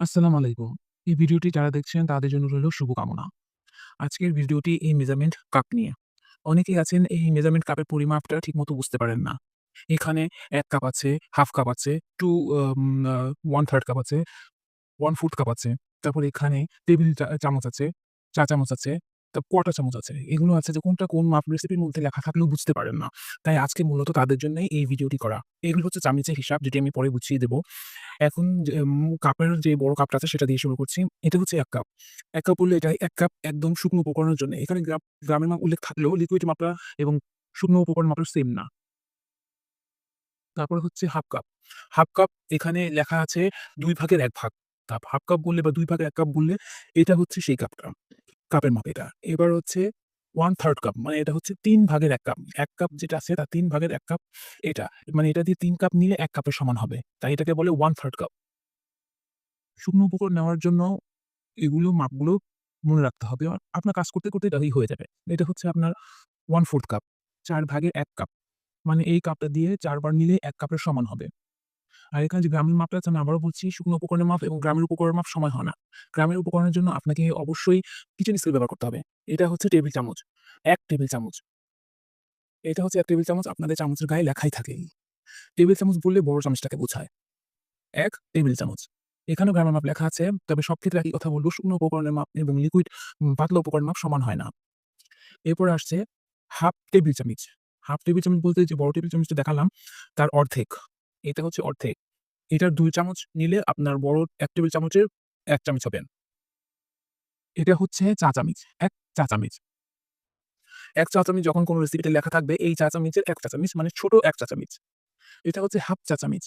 আসসালামু আলাইকুম। এই ভিডিওটি যারা দেখছেন তাদের জন্য রইল শুভকামনা। আজকের ভিডিওটি এই মেজারমেন্ট কাপ নিয়ে। অনেকেই আছেন এই মেজারমেন্ট কাপের পরিমাপটা ঠিকমতো বুঝতে পারেন না। এখানে এক কাপ আছে, হাফ কাপ আছে, 2 আম আ 1/3 কাপ আছে, 1/4 কাপ আছে। তারপর এখানে টেবিল চামচ আছে, চা চামচ আছে, তা কোয়ার্টার চামচ আছে। এগুলো আছে যে কোনটা কোন মাপ রেসিপির মধ্যে লেখা থাকলেও বুঝতে পারেন না। তাই আজকে মূলত তাদের জন্যই এই ভিডিওটি করা। এগুলো হচ্ছে চামচের হিসাব, যেটি আমি পরে বুঝিয়ে দেবো এখন কাপের যে বড় কাপটা আছে সেটা দিয়ে শুরু করছি। এটা হচ্ছে এক কাপ। এক কাপ বললে এটা এক কাপ একদম শুকনো উপকরণের জন্য। এখানে গ্রাম, গ্রামের মাপ উল্লেখ থাকলেও লিকুইড মাপটা এবং শুকনো উপকরণ মাপটা সেম না। তারপরে হচ্ছে হাফ কাপ। হাফ কাপ এখানে লেখা আছে দুই ভাগের এক ভাগ কাপ। হাফ কাপ বললে বা দুই ভাগের এক কাপ বললে এটা হচ্ছে সেই কাপটা। কাপের মাপ এটা। এবার হচ্ছে 1/3 কাপ মানে এটা হচ্ছে তিন ভাগের এক কাপ। এক কাপ যেটা আছে তার তিন ভাগের এক কাপ এটা। মানে এটা দিয়ে তিন কাপ নিলে এক কাপের সমান হবে। তাই এটাকে বলে 1/3 কাপ। শুকনো উপকরণ নেওয়ার জন্য এগুলো মাপগুলো মনে রাখতে হবে। আপনার কাজ করতে, করতে এটাই হয়ে যাবে। এটা হচ্ছে আপনার 1/4 কাপ। চার ভাগের এক কাপ। মানে এই কাপটা দিয়ে চারবার নিলে এক কাপের সমান হবে। আর এখানে যে গ্রামের মাপটা আছে, আমি আবারও বলছি, শুকনো উপকরণের মাপ এবং গ্রামের উপকরণের মাপ সময় হয় না। গ্রামের উপকরণের জন্য আপনাকে অবশ্যই কিচেন স্কেল ব্যবহার করতে হবে। এটা হচ্ছে টেবিল চামচ। এক টেবিল চামচ। এটা হচ্ছে এক টেবিল চামচ, আপনাদের চামচের গায়ে লেখাই থাকে। টেবিল চামচ বললে বড় চামচটাকে বোঝায়। এক টেবিল চামচ। এখানেও গ্রামের মাপ লেখা আছে। তবে সব ক্ষেত্রে একই কথা বলব, শুকনো উপকরণের মাপ এবং লিকুইড পাতলা উপকরণের মাপ সমান হয় না। এরপরে আসছে হাফ টেবিল চামিচ। হাফ টেবিল চামচ বলতে যে বড় টেবিল চামচটা দেখালাম, তার অর্ধেক। এটা হচ্ছে অর্ধেক। এটার দুই চামচ নিলে আপনার বড় এক টেবিল চামচের এক চামচ হবে। এটা হচ্ছে চা চামিচ। ১ চা চামিচ। ১ চা চামিচ যখন কোন রেসিপিতে লেখা থাকবে, এই চা চামিচের এক চা চামিচ মানে ছোট এক চা চামিচ। এটা হচ্ছে হাফ চা চামিচ।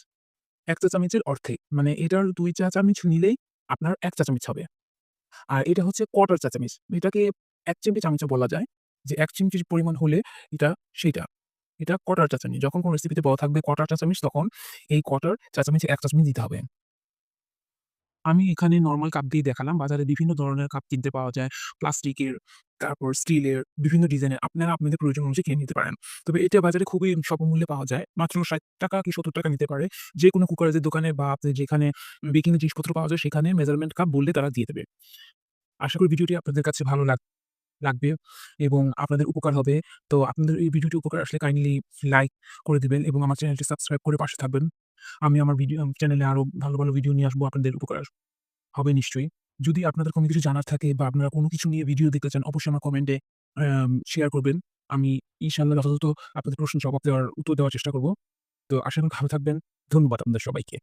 ১ চা চামিচের অর্ধেক। মানে এটার দুই চা চামিচ নিলেই আপনার এক চা চামিচ হবে। আর এটা হচ্ছে কোয়ার্টার চা চামিচ। এটাকে এক চিমটি চামিচও বলা যায়। যে এক চিমটির পরিমাণ হলে এটা সেইটা। এটা কোয়ার্টার চা চামিচ। যখন কোন রেসিপিতে বলা থাকবে কোয়ার্টার চা চামিচ তখন এই কোয়ার্টার চা চামিচের ১ চা চামিচ দিতে হবে। আমি এখানে নরমাল কাপ দিয়ে দেখালাম। বাজারে বিভিন্ন ধরনের কাপ কিনতে পাওয়া যায়। প্লাস্টিকের, তারপর স্টিলের, বিভিন্ন ডিজাইনের। আপনারা আপনাদের প্রয়োজন অনুযায়ী কিনে নিতে পারেন। তবে এটা বাজারে খুবই স্বল্প মূল্যে পাওয়া যায়। মাত্র ৳৬০ কি ৳৭০ নিতে পারে। যে যেকোনো কুকারেজের দোকানে বা আপনি যেখানে বেকিং জিনিসপত্র পাওয়া যায় সেখানে মেজারমেন্ট কাপ বললে তারা দিয়ে দেবে। আশা করি ভিডিওটি আপনাদের কাছে ভালো লাগ লাগবে এবং আপনাদের উপকার হবে। তো আপনাদের এই ভিডিওটি উপকার আসলে কাইন্ডলি লাইক করে দিবেন এবং আমার চ্যানেলটি সাবস্ক্রাইব করে পাশে থাকবেন। আমি আমার ভিডিও চ্যানেলে আরও ভালো, ভালো ভিডিও নিয়ে আসব আপনাদের উপকার হবে নিশ্চয়ই। যদি আপনাদের কোনো কিছু জানার থাকে বা আপনারা কোনো কিছু নিয়ে ভিডিও দেখতে চান অবশ্যই আমার কমেন্টে শেয়ার করবেন। আমি ইনশাআল্লাহ যথাযথ আপনাদের প্রশ্ন জবাব দেওয়ার উত্তর দেওয়ার চেষ্টা করব। তো আশা করি ভালো থাকবেন। ধন্যবাদ আপনাদের সবাইকে।